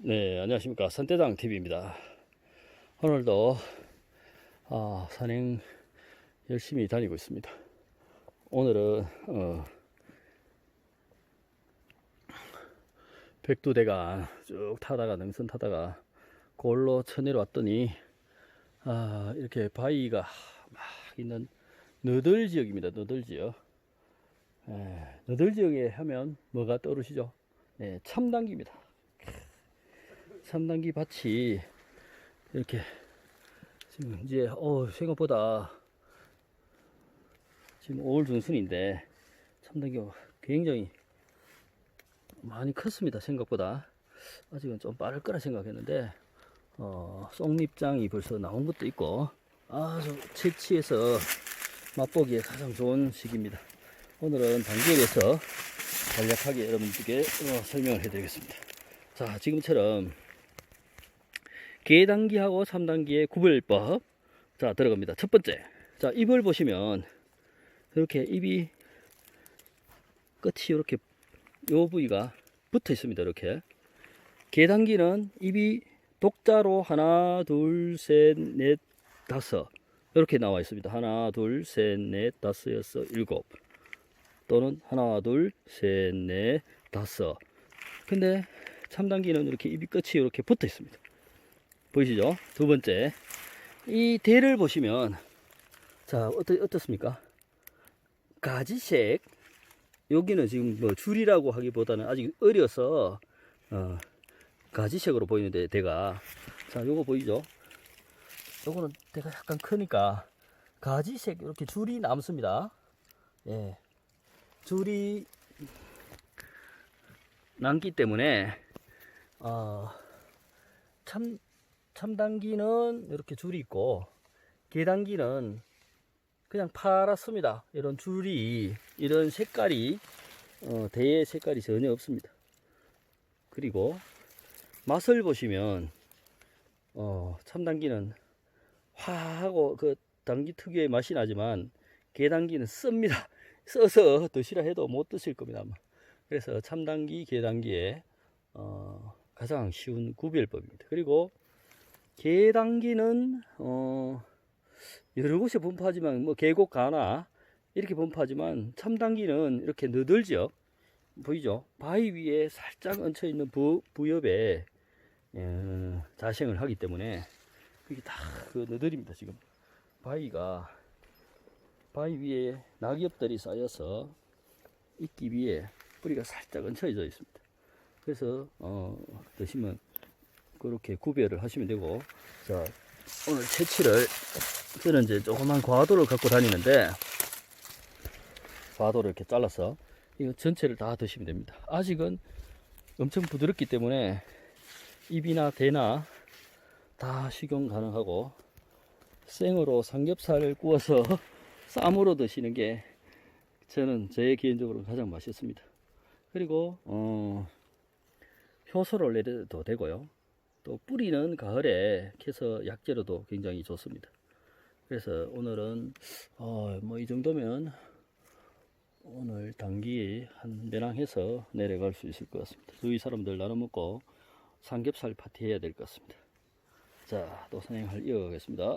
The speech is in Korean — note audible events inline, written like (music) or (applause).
네, 안녕하십니까. 산대당 TV입니다. 오늘도 아, 산행 열심히 다니고 있습니다. 오늘은 어, 백두대간 쭉 타다가 능선 타다가 골로 쳐내려 왔더니 아, 이렇게 바위가 막 있는 너덜 지역입니다. 너덜 지역. 에, 너덜 지역에 하면 뭐가 떠오르시죠? 네, 참당기입니다. 참당기 밭이 이렇게 지금 이제 어 생각보다 지금 5월 중순인데 참당기가 굉장히 많이 컸습니다 생각보다. 아직은 좀 빠를 거라 생각했는데 어 쏙잎장이 벌써 나온 것도 있고 아주 채취해서 맛보기에 가장 좋은 시기입니다. 오늘은 단계에 대해서 간략하게 여러분들께 어, 설명을 해드리겠습니다. 자 지금처럼 계단기하고 3단기의 구별법. 자 들어갑니다. 첫 번째. 자 입을 보시면 이렇게 입이 끝이 이렇게 요 부위가 붙어 있습니다 이렇게. 계단기는 입이 독자로 하나 둘셋넷 다섯. 이렇게 나와 있습니다. 하나 둘셋넷 다섯 여섯 일곱. 또는 하나 둘셋넷 다섯. 근데 3단기는 이렇게 입이 끝이 이렇게 붙어 있습니다 보이시죠? 두 번째, 이 대를 보시면, 자, 어떠, 어떻습니까? 가지색, 여기는 지금 뭐 줄이라고 하기보다는 아직 어려서, 어, 가지색으로 보이는데, 대가. 자, 요거 보이죠? 요거는 대가 약간 크니까, 가지색, 이렇게 줄이 남습니다. 예. 줄이 남기 때문에, 어, 참, 참당기는 이렇게 줄이 있고 계단기는 그냥 파랗습니다. 이런 줄이 이런 색깔이 어, 대의 색깔이 전혀 없습니다. 그리고 맛을 보시면 어, 참당기는 화하고 그 당기 특유의 맛이 나지만 계단기는 씁니다. (laughs) 써서 드시라 해도 못 드실 겁니다. 아마. 그래서 참당기, 계단기의 어, 가장 쉬운 구별법입니다. 그리고 개당기는 어 여러 곳에 분포하지만 뭐 계곡 가나 이렇게 분포하지만 참당기는 이렇게 너덜지역 보이죠? 바위 위에 살짝 얹혀 있는 부, 부엽에 어, 자생을 하기 때문에 그게 다그 너덜입니다 지금 바위가 바위 위에 낙엽들이 쌓여서 있기 위해 뿌리가 살짝 얹혀져 있습니다. 그래서 어, 드시면 그렇게 구별을 하시면 되고. 자. 오늘 채취를 저는 이제 조그만 과도를 갖고 다니는데 과도를 이렇게 잘라서 이거 전체를 다 드시면 됩니다. 아직은 엄청 부드럽기 때문에 입이나 대나 다 식용 가능하고 생으로 삼겹살을 구워서 (laughs) 쌈으로 드시는 게 저는 제 개인적으로 가장 맛있습니다. 그리고 어, 효소를 내려도 되고요 또 뿌리는 가을에 캐서 약재로도 굉장히 좋습니다. 그래서 오늘은 어, 뭐 이 정도면 오늘 단기 한 매낭해서 내려갈 수 있을 것 같습니다. 주위 사람들 나눠 먹고 삼겹살 파티 해야 될 것 같습니다. 자, 또 선행을 이어가겠습니다.